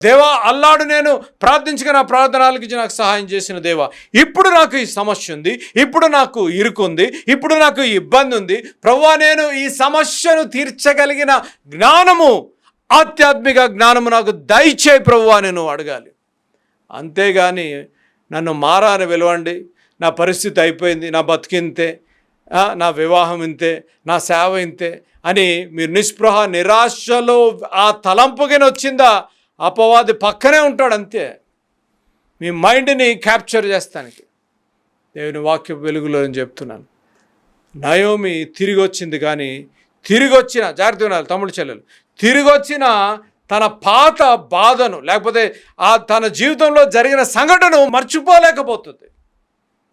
దేవా అల్లాడు నేను ప్రార్థించగా నా ప్రార్థనలకి నాకు సహాయం చేసిన దేవా ఇప్పుడు నాకు ఈ సమస్య ఉంది ఇప్పుడు నాకు ఇరుకుంది ఇప్పుడు నాకు ఇబ్బంది ఉంది. ప్రవ్వా నేను ఈ సమస్యను తీర్చగలిగిన జ్ఞానము ఆధ్యాత్మిక జ్ఞానము నాకు దయచేయి ప్రవ్వా నేను అడగాలి. అంతేగాని నన్ను మారాని పిలవండి నా పరిస్థితి అయిపోయింది నా బతికింతే నా వివాహం ఇంతే నా సేవ ఇంతే అని మీరు నిస్పృహ నిరాశలో ఆ తలంపుగానే వచ్చిందా? అపవాది పక్కనే ఉంటాడు అంతే. మీ మైండ్ని క్యాప్చర్ చేస్తానికి. దేవుని వాక్య వెలుగులో నేను చెప్తున్నాను. నయోమి తిరిగి వచ్చింది కానీ తిరిగి వచ్చిన జాగ్రత్త వినాలి తమ్ముడు చెల్లెలు. తిరిగి వచ్చిన తన పాత బాధను లేకపోతే ఆ తన జీవితంలో జరిగిన సంఘటన మర్చిపోలేకపోతుంది.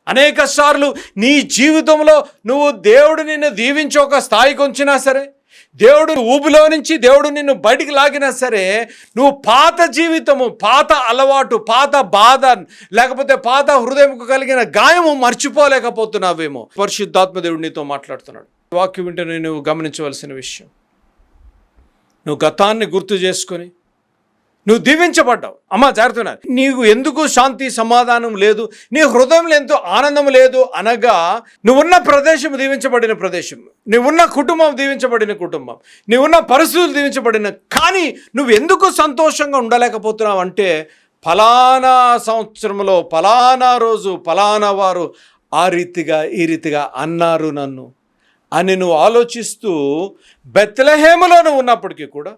అనేక సార్లు నీ జీవితంలో నువ్వు దేవుడు నిన్ను దీవించి ఒక స్థాయికి ఉంచినా సరే దేవుడు ఊబిలో నుంచి దేవుడు నిన్ను బయటికి లాగినా సరే నువ్వు పాత జీవితము పాత అలవాటు పాత బాధ లేకపోతే పాత హృదయంకు కలిగిన గాయము మర్చిపోలేకపోతున్నావేమో. పరిశుద్ధాత్మ దేవుడు నీతో మాట్లాడుతున్నాడు. వాక్యం వింటే నువ్వు గమనించవలసిన విషయం. నువ్వు గతాన్ని గుర్తు చేసుకొని నువ్వు దీవించబడ్డావు. అమ్మ జాగ్రత్త నీకు ఎందుకు శాంతి సమాధానం లేదు? నీ హృదయంలో ఎంతో ఆనందం లేదు అనగా నువ్వున్న ప్రదేశం దీవించబడిన ప్రదేశం. నువ్వున్న కుటుంబం దీవించబడిన కుటుంబం. నువ్వున్న పరిస్థితులు దీవించబడిన కానీ నువ్వు ఎందుకు సంతోషంగా ఉండలేకపోతున్నావు అంటే ఫలానా సంవత్సరంలో ఫలానా రోజు ఫలానా వారు ఆ రీతిగా ఈ రీతిగా అన్నారు నన్ను. అని నువ్వు ఆలోచిస్తూ బెత్తలహేమలో నువ్వు ఉన్నప్పటికీ కూడా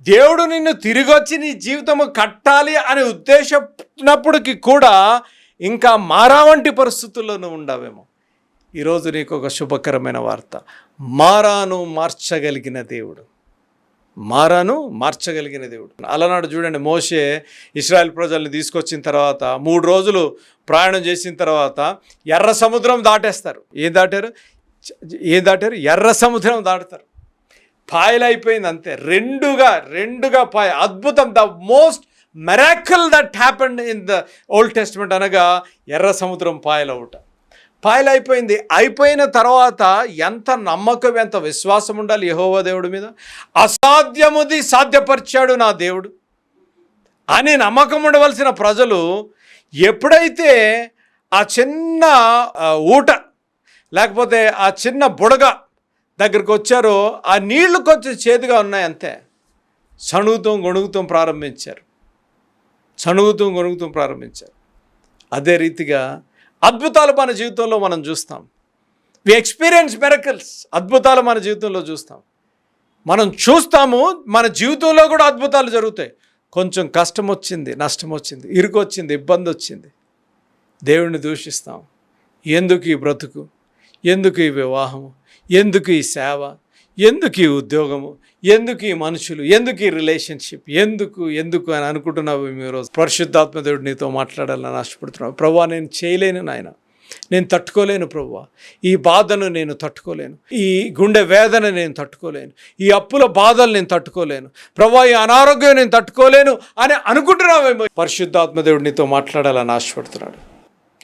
దేవుడు నిన్ను తిరిగొచ్చి నీ జీవితము కట్టాలి అనే ఉద్దేశినప్పటికీ కూడా ఇంకా మారా వంటి పరిస్థితుల్లోనూ ఉండవేమో. ఈరోజు నీకు ఒక శుభకరమైన వార్త. మారాను మార్చగలిగిన దేవుడు. మారాను మార్చగలిగిన దేవుడు. అలనాడు చూడండి మోషే ఇస్రాయల్ ప్రజల్ని తీసుకొచ్చిన తర్వాత మూడు రోజులు ప్రయాణం చేసిన తర్వాత ఎర్ర సముద్రం దాటేస్తారు. ఏం దాటారు? ఏం దాటారు? ఎర్ర సముద్రం దాటుతారు. పాయలు అయిపోయింది అంతే. రెండుగా రెండుగా పాయ. అద్భుతం. The most miracle that happened in the old testament అనగా ఎర్ర సముద్రం పాయలవుట పాయలు అయిపోయింది అయిపోయిన తర్వాత ఎంత నమ్మకం ఎంత విశ్వాసం ఉండాలి యహోవ దేవుడి మీద? అసాధ్యముది సాధ్యపరిచాడు నా దేవుడు. అని నమ్మకం ఉండవలసిన ప్రజలు ఎప్పుడైతే ఆ చిన్న ఊట లేకపోతే ఆ చిన్న బుడగ దగ్గరికి వచ్చారో ఆ నీళ్ళు కొంచెం చేదుగా ఉన్నాయి అంతే. సణుగుతూ గొణుగుతూ ప్రారంభించారు. చణుగుతూ గొణుగుతూ ప్రారంభించారు. అదే రీతిగా అద్భుతాలు మన జీవితంలో మనం చూస్తాం. వి ఎక్స్పీరియన్స్ మెరకల్స్ అద్భుతాలు మన జీవితంలో చూస్తాం. మనం చూస్తాము మన జీవితంలో కూడా అద్భుతాలు జరుగుతాయి. కొంచెం కష్టం వచ్చింది నష్టం వచ్చింది ఇరుకు వచ్చింది ఇబ్బంది వచ్చింది దేవుణ్ణి దూషిస్తాం. ఎందుకు ఈ బ్రతుకు? ఎందుకు ఈ వివాహము? ఎందుకు ఈ సేవ? ఎందుకు ఈ ఉద్యోగము? ఎందుకు ఈ మనుషులు? ఎందుకు ఈ రిలేషన్షిప్? ఎందుకు ఎందుకు అని అనుకుంటున్నావు మీరు? పరిశుద్ధాత్మ దేవుడు నీతో మాట్లాడాలని ఆశపడుతున్నావు ప్రభా నేను చేయలేను నాయన. నేను తట్టుకోలేను ప్రభు ఈ బాధను నేను తట్టుకోలేను. ఈ గుండె వేదన నేను తట్టుకోలేను. ఈ అప్పుల బాధలు నేను తట్టుకోలేను. ప్రభా ఈ అనారోగ్యం నేను తట్టుకోలేను అని అనుకుంటున్నావేమో? పరిశుద్ధాత్మ దేవుడు నీతో మాట్లాడాలని ఆశపడుతున్నాడు.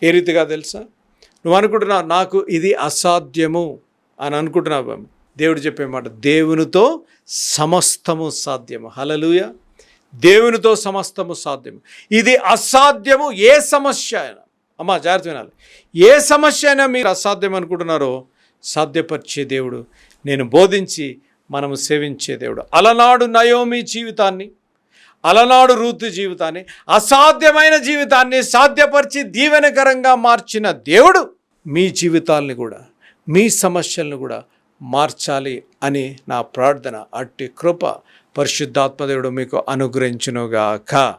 ఏ రీతిగా తెలుసా? నువ్వు అనుకుంటున్నావు నాకు ఇది అసాధ్యము అని అనుకుంటున్నావు దేవుడు చెప్పే మాట దేవునితో సమస్తము సాధ్యము. హలలుయ దేవునితో సమస్తము సాధ్యము. ఇది అసాధ్యము ఏ సమస్య అయినా. అమ్మా జాగ్రత్త వినాలి. ఏ సమస్య అయినా మీరు అసాధ్యం అనుకుంటున్నారో సాధ్యపరిచే దేవుడు. నేను బోధించి మనము సేవించే దేవుడు. అలనాడు నయోమి జీవితాన్ని అలనాడు రూతు జీవితాన్ని అసాధ్యమైన జీవితాన్ని సాధ్యపరిచి దీవెనకరంగా మార్చిన దేవుడు మీ జీవితాల్ని కూడా మీ సమస్యలను కూడా మార్చాలి అని నా ప్రార్థన. అట్టి కృప పరిశుద్ధాత్మదేవుడు మీకు అనుగ్రహించునుగాక.